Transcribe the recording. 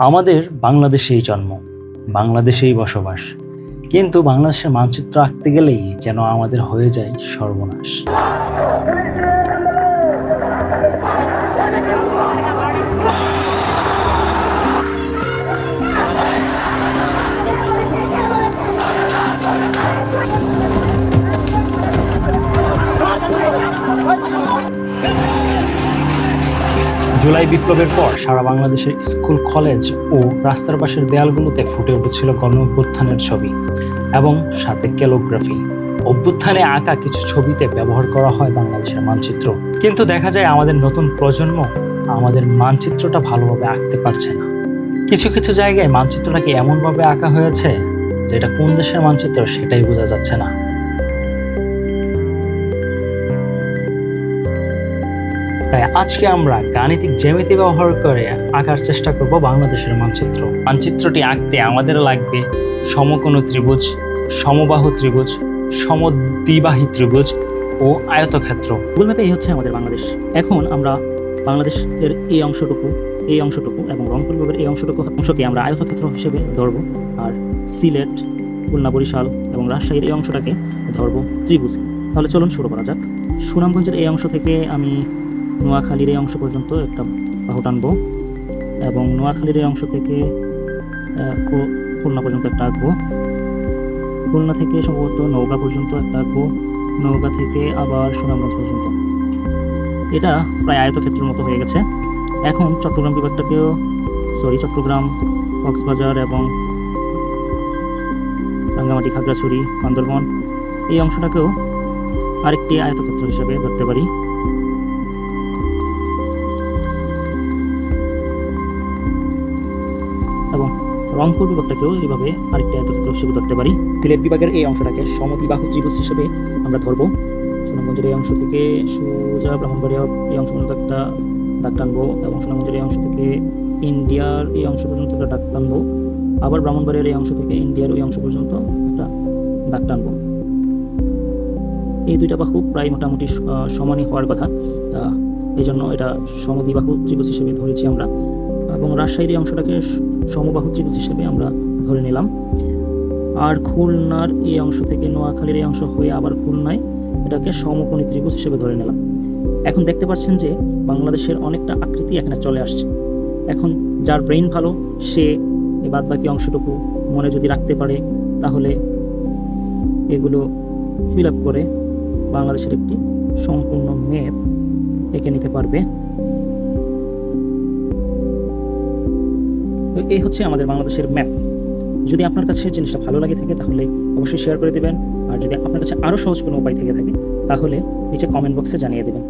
আমাদের বাংলাদেশেই জন্ম, বাংলাদেশেই বসবাস। কিন্তু বাংলাদেশের মানচিত্র আঁকতে গেলেই যেন আমাদের হয়ে যায় সর্বনাশ। জুলাই বিপ্লবের পর সারা বাংলাদেশের স্কুল, কলেজ ও রাস্তার পাশের দেয়ালগুলোতে ফুটে উঠেছিল গণ অভ্যুত্থানের ছবি এবং সাথে ক্যালোগ্রাফি। অভ্যুত্থানে আঁকা কিছু ছবিতে ব্যবহার করা হয় বাংলাদেশের মানচিত্র। কিন্তু দেখা যায় আমাদের নতুন প্রজন্ম আমাদের মানচিত্রটা ভালোভাবে আঁকতে পারছে না। কিছু কিছু জায়গায় মানচিত্রটাকে এমনভাবে আঁকা হয়েছে, যেটা কোন দেশের মানচিত্র সেটাই বোঝা যাচ্ছে না। তাই আজকে আমরা গাণিতিক জ্যামিতি ব্যবহার করে আঁকার চেষ্টা করব বাংলাদেশের মানচিত্র। মানচিত্রটি আঁকতে আমাদের লাগবে সমকোণ ত্রিভুজ, সমবাহু ত্রিভুজ, সমদ্বিবাহী ত্রিভুজ ও আয়তক্ষেত্র। গুগল ম্যাপে এই হচ্ছে আমাদের বাংলাদেশ। এখন আমরা বাংলাদেশের এই অংশটুকু এই অংশটুকু এবং রংপুর বিভাগের এই অংশটুকু অংশকে আমরা আয়তক্ষেত্র হিসেবে ধরব আর সিলেট, খুলনা, বরিশাল এবং রাজশাহীর এই অংশটাকে ধরব ত্রিভুজ। তাহলে চলুন শুরু করা যাক। সুনামগঞ্জের এই অংশ থেকে আমি নোয়াখালীর এই অংশ পর্যন্ত একটা বাহু টানবো এবং নোয়াখালীর এই অংশ থেকে খুলনা পর্যন্ত একটা আঁকবো। খুলনা থেকে সম্ভবত নৌকা পর্যন্ত একটা আঁকবো। নৌকা থেকে আবার সুনামগঞ্জ পর্যন্ত। এটা প্রায় আয়তক্ষেত্রের মতো হয়ে গেছে। এখন চট্টগ্রাম বিভাগটাকেও সরি চট্টগ্রাম, কক্সবাজার এবং রাঙ্গামাটি, খাগড়াছড়ি, বান্দরবন এই অংশটাকেও আরেকটি আয়তক্ষেত্র হিসেবে ধরতে পারি। এবং রংপুর বিভাগটাকেও এইভাবে আরেকটা আয়তক্ষেত্র হিসেবে ধরতে পারি। সিলেট বিভাগের এই অংশটাকে সমদ্বিবাহু ত্রিভুজ হিসেবে আমরা ধরবো। সুনামগঞ্জের এই অংশ থেকে সোজা ব্রাহ্মণবাড়িয়া এই অংশ পর্যন্ত একটা দাগ টানবো এবং সুনামগঞ্জের এই অংশ থেকে ইন্ডিয়ার এই অংশ পর্যন্ত একটা দাগ টানবো। আবার ব্রাহ্মণবাড়িয়ার এই অংশ থেকে ইন্ডিয়ার ওই অংশ পর্যন্ত একটা দাগ টানবো। এই দুইটা বাহু প্রায় মোটামুটি সমানই হওয়ার কথা। এই জন্য এটা সমদ্বিবাহু ত্রিভুজ হিসেবে ধরেছি আমরা। এবং রাজশাহীর অংশটাকে সমবাহু ত্রিভুজ হিসেবে আমরা ধরে নিলাম। আর খুলনার এই অংশ থেকে নোয়াখালীর এই অংশ হয়ে আবার খুলনায় এটাকে সমকোণী ত্রিভুজ হিসেবে ধরে নিলাম। এখন দেখতে পাচ্ছেন যে বাংলাদেশের অনেকটা আকৃতি এখানে চলে আসছে। এখন যার ব্রেইন ভালো, সে এই বাদ বাকি অংশটুকু মনে যদি রাখতে পারে, তাহলে এগুলো ফিল আপ করে বাংলাদেশের একটি সম্পূর্ণ ম্যাপ এঁকে নিতে পারবে। তো এই হচ্ছে আমাদের বাংলাদেশের ম্যাপ যদি আপনার কাছে জিনিসটা ভালো লাগে থাকে, তাহলে অবশ্যই শেয়ার করে দেবেন। আর যদি আপনার কাছে আরও সহজ কোনো উপায় থেকে থাকে, তাহলে নিচে কমেন্ট বক্সে জানিয়ে দেবেন।